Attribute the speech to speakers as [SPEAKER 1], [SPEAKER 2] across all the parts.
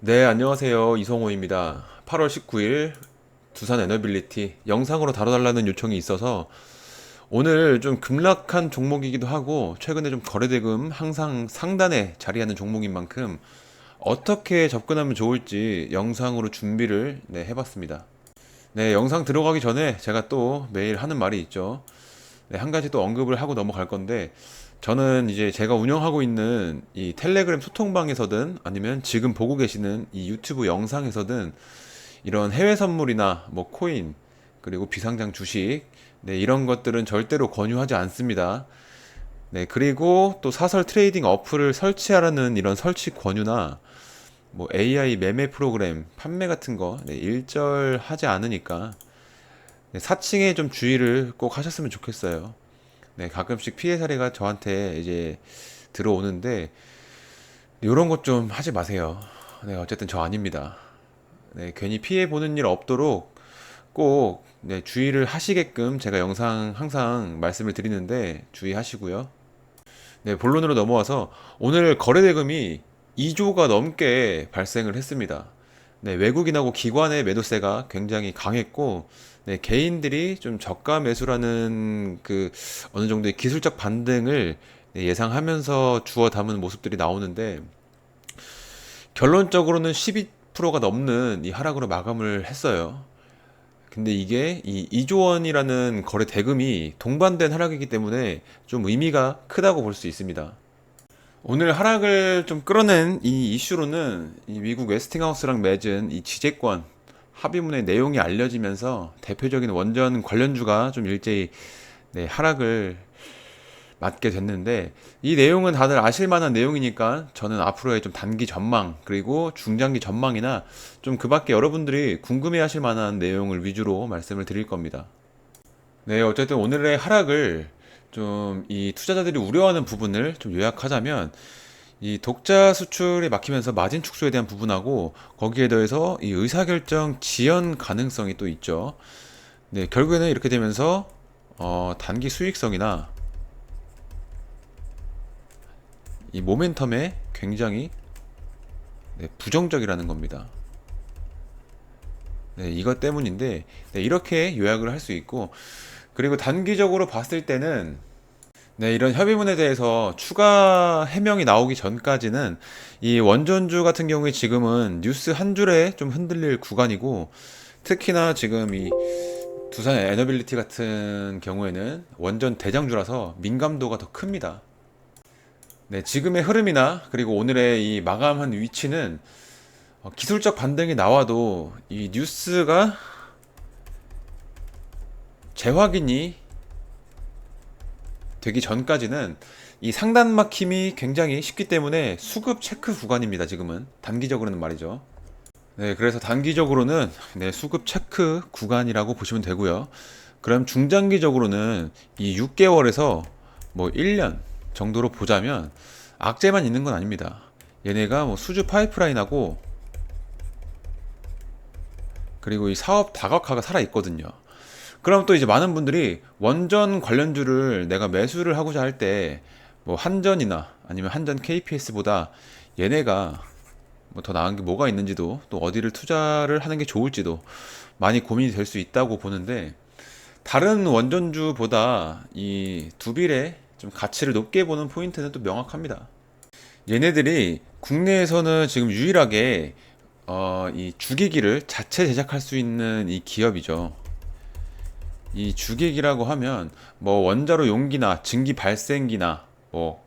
[SPEAKER 1] 네, 안녕하세요. 이성호입니다. 8월 19일 두산 에너빌리티 영상으로 다뤄달라는 요청이 있어서 오늘 좀 급락한 종목이기도 하고 최근에 좀 거래대금 항상 상단에 자리하는 종목인 만큼 어떻게 접근하면 좋을지 영상으로 준비를 네, 해봤습니다. 네, 영상 들어가기 전에 제가 또 매일 하는 말이 있죠. 네, 한 가지 또 언급을 하고 넘어갈 건데 저는 이제 제가 운영하고 있는 이 텔레그램 소통방에서든 아니면 지금 보고 계시는 이 유튜브 영상에서든 이런 해외 선물이나 뭐 코인 그리고 비상장 주식 네, 이런 것들은 절대로 권유하지 않습니다. 네, 그리고 또 사설 트레이딩 어플을 설치하라는 이런 설치 권유나 뭐 AI 매매 프로그램 판매 같은 거 네, 일절하지 않으니까 네, 사칭에 좀 주의를 꼭 하셨으면 좋겠어요. 네, 가끔씩 피해 사례가 저한테 이제 들어오는데 이런 것 좀 하지 마세요. 네, 어쨌든 저 아닙니다. 네, 괜히 피해 보는 일 없도록 꼭 네, 주의를 하시게끔 제가 영상 항상 말씀을 드리는데 주의하시고요. 네, 본론으로 넘어와서 오늘 거래 대금이 2조가 넘게 발생을 했습니다. 네, 외국인하고 기관의 매도세가 굉장히 강했고, 네, 개인들이 좀 저가 매수라는 그 어느 정도의 기술적 반등을 네, 예상하면서 주워 담은 모습들이 나오는데, 결론적으로는 12%가 넘는 이 하락으로 마감을 했어요. 근데 이게 이 2조 원이라는 거래 대금이 동반된 하락이기 때문에 좀 의미가 크다고 볼 수 있습니다. 오늘 하락을 좀 끌어낸 이 이슈로는 이 미국 웨스팅하우스랑 맺은 이 지재권 합의문의 내용이 알려지면서 대표적인 원전 관련주가 좀 일제히 네, 하락을 맞게 됐는데 이 내용은 다들 아실 만한 내용이니까 저는 앞으로의 좀 단기 전망 그리고 중장기 전망이나 좀 그밖에 여러분들이 궁금해 하실 만한 내용을 위주로 말씀을 드릴 겁니다. 네, 어쨌든 오늘의 하락을 좀 이 투자자들이 우려하는 부분을 좀 요약하자면 이 독자 수출이 막히면서 마진 축소에 대한 부분하고 거기에 더해서 이 의사결정 지연 가능성이 또 있죠. 네, 결국에는 이렇게 되면서 어, 단기 수익성이나 이 모멘텀에 굉장히 네, 부정적이라는 겁니다. 네, 이것 때문인데 네, 이렇게 요약을 할 수 있고 그리고 단기적으로 봤을 때는 네, 이런 협의문에 대해서 추가 해명이 나오기 전까지는 이 원전주 같은 경우에 지금은 뉴스 한 줄에 좀 흔들릴 구간이고 특히나 지금 이 두산 에너빌리티 같은 경우에는 원전 대장주라서 민감도가 더 큽니다. 네, 지금의 흐름이나 그리고 오늘의 이 마감한 위치는 어, 기술적 반등이 나와도 이 뉴스가 재확인이 되기 전까지는 이 상단 막힘이 굉장히 쉽기 때문에 수급 체크 구간입니다. 지금은 단기적으로는 말이죠. 네, 그래서 단기적으로는 네, 수급 체크 구간이라고 보시면 되고요. 그럼 중장기적으로는 이 6개월에서 뭐 1년 정도로 보자면 악재만 있는 건 아닙니다. 얘네가 뭐 수주 파이프라인하고 그리고 이 사업 다각화가 살아 있거든요. 그럼 또 이제 많은 분들이 원전 관련주를 내가 매수를 하고자 할 때 뭐 한전이나 아니면 한전 KPS보다 얘네가 뭐 더 나은 게 뭐가 있는지도 또 어디를 투자를 하는 게 좋을지도 많이 고민이 될 수 있다고 보는데 다른 원전주보다 이 두빌의 좀 가치를 높게 보는 포인트는 또 명확합니다. 얘네들이 국내에서는 지금 유일하게 어, 이 주기기를 자체 제작할 수 있는 이 기업이죠. 이 주객이라고 하면 뭐 원자로 용기나 증기 발생기나 뭐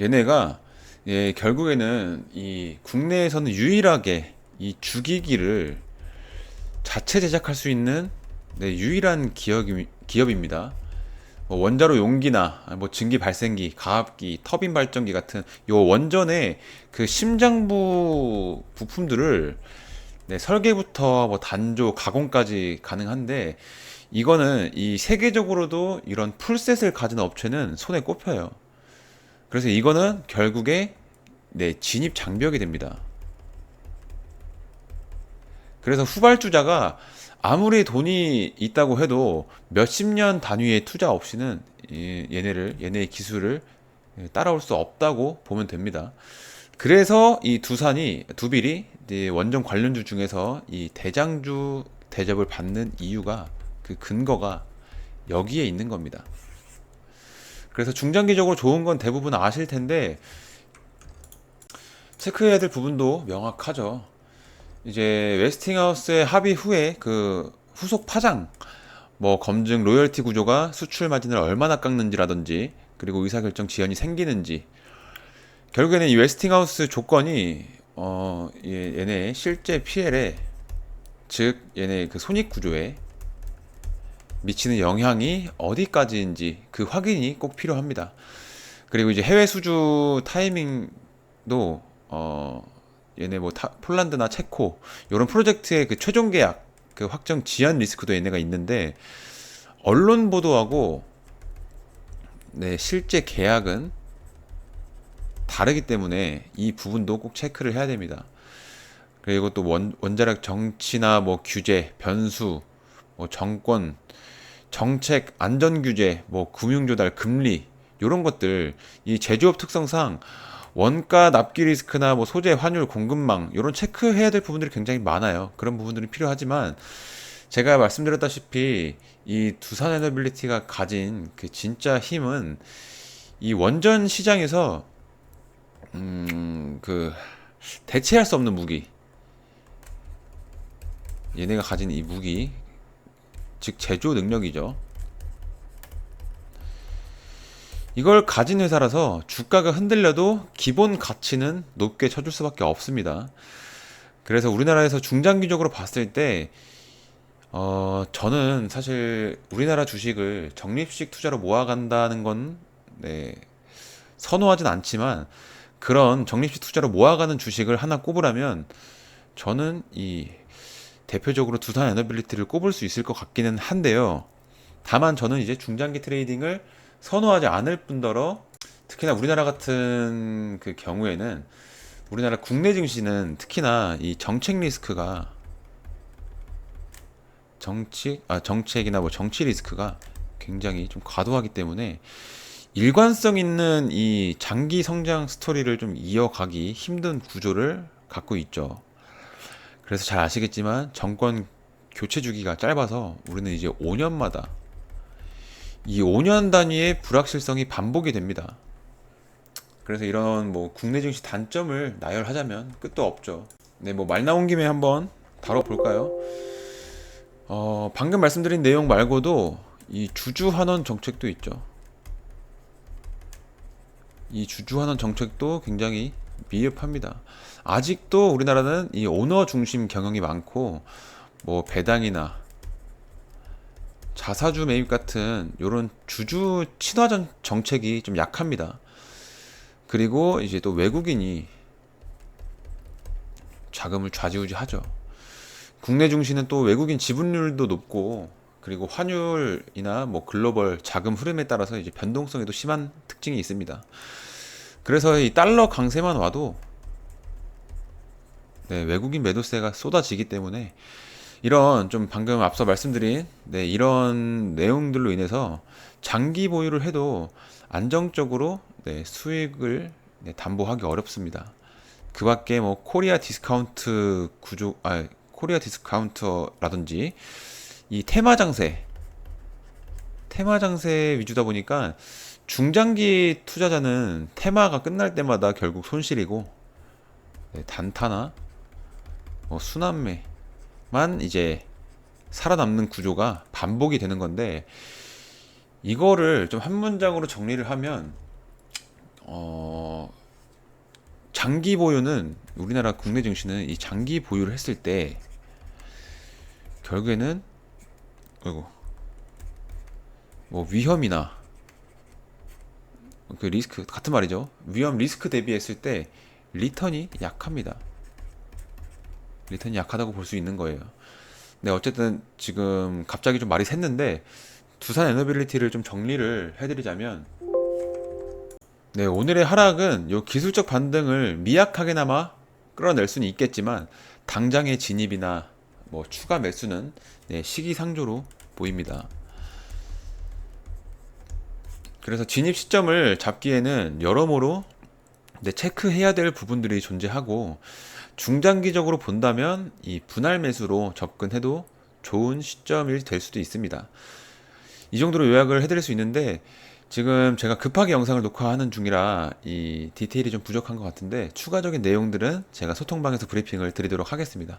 [SPEAKER 1] 얘네가 예, 결국에는 이 국내에서는 유일하게 이 주기기를 자체 제작할 수 있는 네, 유일한 기업이, 기업입니다. 뭐 원자로 용기나 뭐 증기 발생기, 가압기, 터빈 발전기 같은 요 원전의 그 심장부 부품들을 네, 설계부터 뭐 단조, 가공까지 가능한데 이거는 이 세계적으로도 이런 풀셋을 가진 업체는 손에 꼽혀요. 그래서 이거는 결국에 네, 진입 장벽이 됩니다. 그래서 후발주자가 아무리 돈이 있다고 해도 몇십 년 단위의 투자 없이는 이 얘네를 얘네의 기술을 예, 따라올 수 없다고 보면 됩니다. 그래서 이 두산이 두빌이 원정 관련주 중에서 이 대장주 대접을 받는 이유가 그 근거가 여기에 있는 겁니다. 그래서 중장기적으로 좋은 건 대부분 아실 텐데 체크해야 될 부분도 명확하죠. 이제 웨스팅하우스의 합의 후에 그 후속 파장, 뭐 검증 로열티 구조가 수출 마진을 얼마나 깎는지라든지 그리고 의사결정 지연이 생기는지 결국에는 이 웨스팅하우스 조건이 어 얘- 얘네 실제 PL에 즉 얘네 그 손익 구조에 미치는 영향이 어디까지인지 그 확인이 꼭 필요합니다. 그리고 이제 해외 수주 타이밍도 어 얘네 뭐 타- 폴란드나 체코 이런 프로젝트의 그 최종 계약 그 확정 지연 리스크도 얘네가 있는데 언론 보도하고 네 실제 계약은 다르기 때문에 이 부분도 꼭 체크를 해야 됩니다. 그리고 또 원, 원자력 정치나 뭐 규제, 변수, 뭐 정권, 정책, 안전 규제, 뭐 금융 조달, 금리 이런 것들 이 제조업 특성상 원가 납기 리스크나 뭐 소재 환율 공급망 이런 체크해야 될 부분들이 굉장히 많아요. 그런 부분들이 필요하지만 제가 말씀드렸다시피 이 두산 에너빌리티가 가진 그 진짜 힘은 이 원전 시장에서 음, 그 대체할 수 없는 무기 얘네가 가진 이 무기 즉 제조 능력이죠. 이걸 가진 회사라서 주가가 흔들려도 기본 가치는 높게 쳐줄 수밖에 없습니다. 그래서 우리나라에서 중장기적으로 봤을 때, 어, 저는 사실 우리나라 주식을 적립식 투자로 모아간다는 건, 네, 선호하진 않지만, 그런 적립식 투자로 모아가는 주식을 하나 꼽으라면, 저는 이 대표적으로 두산 에너빌리티를 꼽을 수 있을 것 같기는 한데요. 다만 저는 이제 중장기 트레이딩을 선호하지 않을 뿐더러 특히나 우리나라 같은 그 경우에는 우리나라 국내 증시는 특히나 이 정책 리스크가 정치 아 정책이나 뭐 정치 리스크가 굉장히 좀 과도하기 때문에 일관성 있는 이 장기 성장 스토리를 좀 이어가기 힘든 구조를 갖고 있죠. 그래서 잘 아시겠지만 정권 교체 주기가 짧아서 우리는 이제 5년마다 이 5년 단위의 불확실성이 반복이 됩니다. 그래서 이런 뭐 국내 증시 단점을 나열하자면 끝도 없죠. 네, 뭐 말 나온 김에 한번 다뤄볼까요? 어, 방금 말씀드린 내용 말고도 이 주주 환원 정책도 있죠. 이 주주환원 정책도 굉장히 미흡합니다. 아직도 우리나라는 이 오너 중심 경영이 많고 뭐 배당이나 자사주 매입 같은 이런 주주 친화전 정책이 좀 약합니다. 그리고 이제 또 외국인이 자금을 좌지우지하죠. 국내 중시는 또 외국인 지분율도 높고 그리고 환율이나 뭐 글로벌 자금 흐름에 따라서 이제 변동성에도 심한 특징이 있습니다. 그래서 이 달러 강세만 와도 네, 외국인 매도세가 쏟아지기 때문에 이런 좀 방금 앞서 말씀드린 네, 이런 내용들로 인해서 장기 보유를 해도 안정적으로 네, 수익을 네, 담보하기 어렵습니다. 그 밖에 뭐 코리아 디스카운트 구조, 아, 코리아 디스카운터라든지 이 테마 장세, 테마 장세 위주다 보니까 중장기 투자자는 테마가 끝날 때마다 결국 손실이고 네, 단타나 뭐 순환매만 이제 살아남는 구조가 반복이 되는 건데 이거를 좀 한 문장으로 정리를 하면 어 장기 보유는 우리나라 국내 증시는 이 장기 보유를 했을 때 결국에는 아이고 뭐 위험이나 그 리스크 같은 말이죠. 위험 리스크 대비했을 때 리턴이 약합니다. 리턴이 약하다고 볼 수 있는 거예요. 네, 어쨌든 지금 갑자기 좀 말이 샜는데 두산 에너빌리티를 좀 정리를 해드리자면 네, 오늘의 하락은 요 기술적 반등을 미약하게나마 끌어낼 수는 있겠지만 당장의 진입이나 뭐 추가 매수는 네, 시기상조로 보입니다. 그래서 진입 시점을 잡기에는 여러모로 네, 체크해야 될 부분들이 존재하고 중장기적으로 본다면 이 분할 매수로 접근해도 좋은 시점이 될 수도 있습니다. 이 정도로 요약을 해드릴 수 있는데 지금 제가 급하게 영상을 녹화하는 중이라 이 디테일이 좀 부족한 것 같은데 추가적인 내용들은 제가 소통방에서 브리핑을 드리도록 하겠습니다.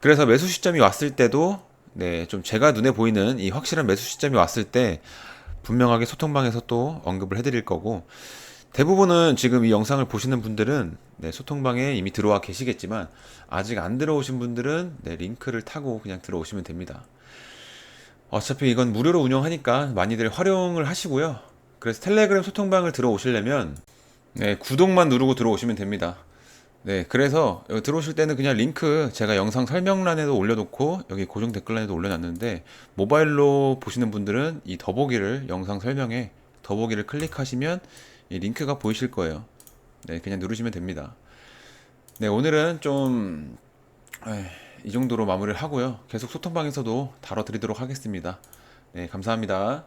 [SPEAKER 1] 그래서 매수 시점이 왔을 때도 네, 좀 제가 눈에 보이는 이 확실한 매수 시점이 왔을 때 분명하게 소통방에서 또 언급을 해드릴 거고 대부분은 지금 이 영상을 보시는 분들은 네, 소통방에 이미 들어와 계시겠지만 아직 안 들어오신 분들은 네, 링크를 타고 그냥 들어오시면 됩니다. 어차피 이건 무료로 운영하니까 많이들 활용을 하시고요. 그래서 텔레그램 소통방을 들어오시려면 네, 구독만 누르고 들어오시면 됩니다. 네, 그래서 들어오실 때는 그냥 링크 제가 영상 설명란에도 올려놓고 여기 고정 댓글란에도 올려놨는데 모바일로 보시는 분들은 이 더보기를 영상 설명에 더보기를 클릭하시면 이 링크가 보이실 거예요. 네, 그냥 누르시면 됩니다. 네, 오늘은 좀 이 정도로 마무리를 하고요. 계속 소통방에서도 다뤄드리도록 하겠습니다. 네, 감사합니다.